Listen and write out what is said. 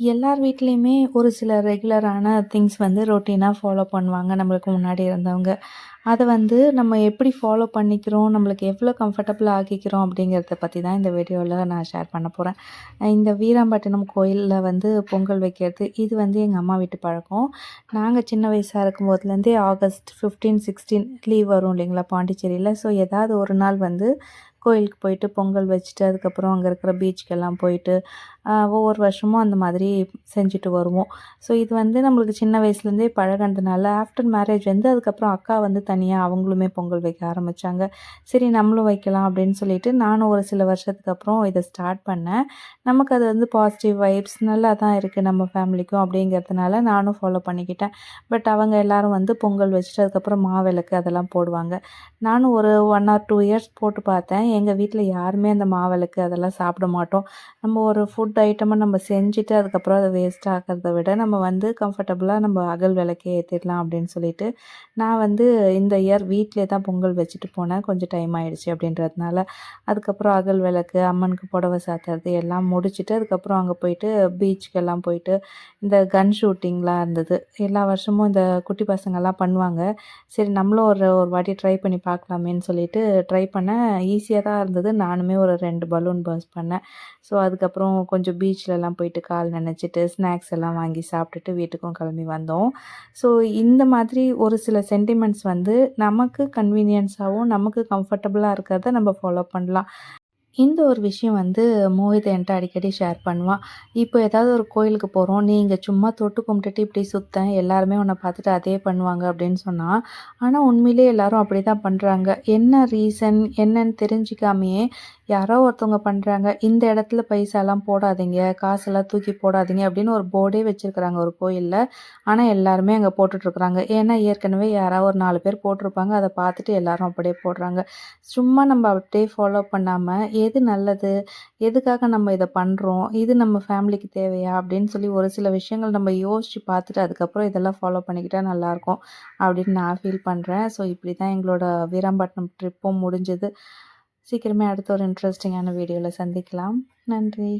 எல்லார் வீட்லேயுமே ஒரு சில ரெகுலரான திங்ஸ் வந்து ரொட்டீனாக ஃபாலோ பண்ணுவாங்க நம்மளுக்கு முன்னாடி இருந்தவங்க. அதை வந்து நம்ம எப்படி ஃபாலோ பண்ணிக்கிறோம் நம்மளுக்கு எவ்வளோ கம்ஃபர்டபுள் ஆக்கிக்கிறோம் அப்படிங்கிறத பற்றி தான் இந்த வீடியோவில் நான் ஷேர் பண்ண போகிறேன் இந்த வீராம்பட்டினம் கோயிலில் வந்து பொங்கல் வைக்கிறது இது வந்து எங்கள் அம்மா வீட்டு பழக்கம். நாங்கள் சின்ன வயசாக இருக்கும்போதுலேருந்தே ஆகஸ்ட் ஃபிஃப்டீன் சிக்ஸ்டீன் லீவ் வரும் இல்லைங்களா பாண்டிச்சேரியில். ஸோ ஏதாவது ஒரு நாள் வந்து கோயிலுக்கு போயிட்டு பொங்கல் வச்சுட்டு அதுக்கப்புறம் அங்கே இருக்கிற பீச்சுக்கெல்லாம் போயிட்டு ஒவ்வொரு வருஷமும் அந்த மாதிரி செஞ்சுட்டு வருவோம். ஸோ இது வந்து நம்மளுக்கு சின்ன வயசுலேருந்தே பழகினதுனால ஆஃப்டர் மேரேஜ் வந்து அதுக்கப்புறம் அக்கா வந்து தனியாக அவங்களுமே பொங்கல் வைக்க ஆரம்பித்தாங்க சரி நம்மளும் வைக்கலாம் அப்படின்னு சொல்லிட்டு நானும் ஒரு சில வருஷத்துக்கு அப்புறம் இதை ஸ்டார்ட் பண்ணேன். நமக்கு அது வந்து பாசிட்டிவ் வைப்ஸ் நல்லா தான் இருக்குது நம்ம ஃபேமிலிக்கும் அப்படிங்கிறதுனால நானும் ஃபாலோ பண்ணிக்கிட்டேன். பட் அவங்க எல்லோரும் வந்து பொங்கல் வச்சுட்டு அதுக்கப்புறம் மாவிளக்கு அதெல்லாம் போடுவாங்க. நானும் ஒரு ஒன் ஆர் டூ இயர்ஸ் போட்டு பார்த்தேன். எங்கள் வீட்டில் யாருமே அந்த மாவிளக்கு அதெல்லாம் சாப்பிட மாட்டோம். நம்ம ஒரு ஃபுட் ஐட்டமை நம்ம செஞ்சுட்டு அதுக்கப்புறம் அதை வேஸ்ட் ஆக்கிறத விட நம்ம வந்து கம்ஃபர்டபுளாக நம்ம அகல் விளக்கே ஏற்றிடலாம் அப்படின்னு சொல்லிட்டு நான் வந்து இந்த இயர் வீட்டிலே தான் பொங்கல் வச்சுட்டு போனேன். கொஞ்சம் டைம் ஆகிடுச்சி அப்படின்றதுனால. அதுக்கப்புறம் அகல் விளக்கு அம்மனுக்கு புடவை சாத்துறது எல்லாம் முடிச்சுட்டு அதுக்கப்புறம் அங்கே போயிட்டு பீச்சுக்கெல்லாம் போயிட்டு இந்த கன் ஷூட்டிங்லாம் இருந்தது. எல்லா வருஷமும் இந்த குட்டி பசங்கள்லாம் பண்ணுவாங்க. சரி நம்மளும் ஒரு ஒரு வாட்டி ட்ரை பண்ணி பார்க்கலாமேன்னு சொல்லிட்டு ட்ரை பண்ணேன். ஈஸியாக தான் இருந்தது. நானுமே ஒரு ரெண்டு பலூன் பர்ஸ் பண்ணேன். ஸோ அதுக்கப்புறம் கொஞ்சம் பீச்லலாம் போயிட்டு கால் நினச்சிட்டு ஸ்நாக்ஸ் எல்லாம் வாங்கி சாப்பிட்டுட்டு வீட்டுக்கும் கிளம்பி வந்தோம். ஸோ இந்த மாதிரி ஒரு சில சென்டிமெண்ட்ஸ் வந்து நமக்கு கன்வீனியன்ஸாகவும் நமக்கு கம்ஃபர்டபுளாக இருக்கிறத நம்ம ஃபாலோ பண்ணலாம். இந்த ஒரு விஷயம் வந்து மோஹித் என்கிட்ட அடிக்கடி ஷேர் பண்ணுவான். இப்போ ஏதாவது ஒரு கோயிலுக்கு போகிறோம் நீ இங்கே சும்மா தொட்டு கும்பிட்டுட்டு இப்படி சுத்தேன் எல்லாருமே உன்னை பார்த்துட்டு அதே பண்ணுவாங்க அப்படின்னு சொன்னால் ஆனால் உண்மையிலே எல்லாரும் அப்படி தான் பண்ணுறாங்க என்ன ரீசன் என்னன்னு தெரிஞ்சிக்காமையே யாரோ ஒருத்தவங்க பண்ணுறாங்க இந்த இடத்துல பைசாலாம் போடாதீங்க காசெல்லாம் தூக்கி போடாதீங்க அப்படின்னு ஒரு போர்டே வச்சுருக்குறாங்க ஒரு கோயிலில். ஆனால் எல்லாருமே அங்கே போட்டுட்ருக்குறாங்க. ஏன்னா ஏற்கனவே யாராவது ஒரு நாலு பேர் போட்டிருப்பாங்க அதை பார்த்துட்டு எல்லாரும் அப்படியே போடுறாங்க. சும்மா நம்ம அப்படியே ஃபாலோ பண்ணாமல் எது நல்லது எதுக்காக நம்ம இதை பண்ணுறோம் இது நம்ம ஃபேமிலிக்கு தேவையா அப்படின்னு சொல்லி ஒரு சில விஷயங்கள் நம்ம யோசித்து பார்த்துட்டு அதுக்கப்புறம் இதெல்லாம் ஃபாலோ பண்ணிக்கிட்டால் நல்லாயிருக்கும் அப்படின்னு நான் ஃபீல் பண்ணுறேன் ஸோ இப்படி தான் எங்களோட வீராம்பட்டினம் ட்ரிப்பும் முடிஞ்சது. சீக்கிரமே அடுத்த ஒரு இன்ட்ரெஸ்டிங்கான வீடியோவில் சந்திக்கலாம். நன்றி.